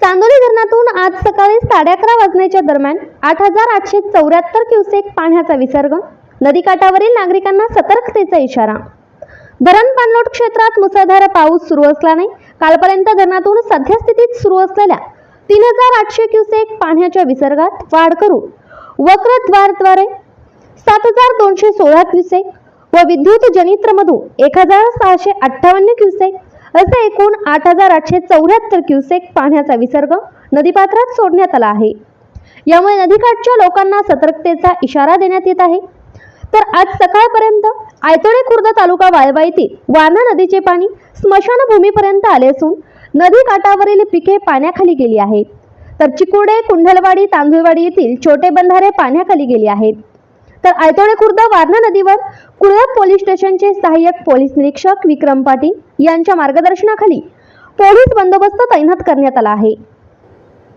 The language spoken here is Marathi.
चांदोली धरणातून आज सकाळी साडे अकरा वाजण्याच्या दरम्यान आठ हजार आठशे चौऱ्याहत्तर क्युसेक पाण्याचा विसर्ग नदीकाठावरील नागरिकांना सतर्कतेचा इशारा. धरण पाणलोट क्षेत्रात मुसळधार पाऊस सुरू असल्याने कालपर्यंत धरणातून सध्यास्थितीत सुरू असलेल्या तीन हजार आठशे क्युसेक पाण्याच्या विसर्गात वाढ करून वक्रद्वारद्वारे सात हजार दोनशे सोळा क्युसेक व विद्युत जनित्रमधून एक हजार सहाशे अठ्ठावन्न क्युसेक असे एकूण आठ हजार आठशे चौऱ्याहत्तर क्युसेक पाण्याचा विसर्ग नदीपात्रात सोडण्यात आला आहे. यामुळे नदीकाठच्या लोकांना सतर्कतेचा इशारा देण्यात येत आहे. तर आज सकाळपर्यंत आयतोडे खुर्द तालुका वाळवा येथील वारणा नदीचे पाणी स्मशानभूमीपर्यंत आले असून नदी काठावरील पिके पाण्याखाली गेली आहेत. तर चिकुडे कुंडलवाडी तांदुळवाडी येथील छोटे बंधारे पाण्याखाली गेले आहेत. तर आयतोडे खुर्द वारणा नदीवर कुळप पोलीस स्टेशनचे सहाय्यक पोलीस निरीक्षक विक्रम पाटील यांच्या मार्गदर्शनाखाली पोलीस बंदोबस्त तैनात करण्यात आला आहे.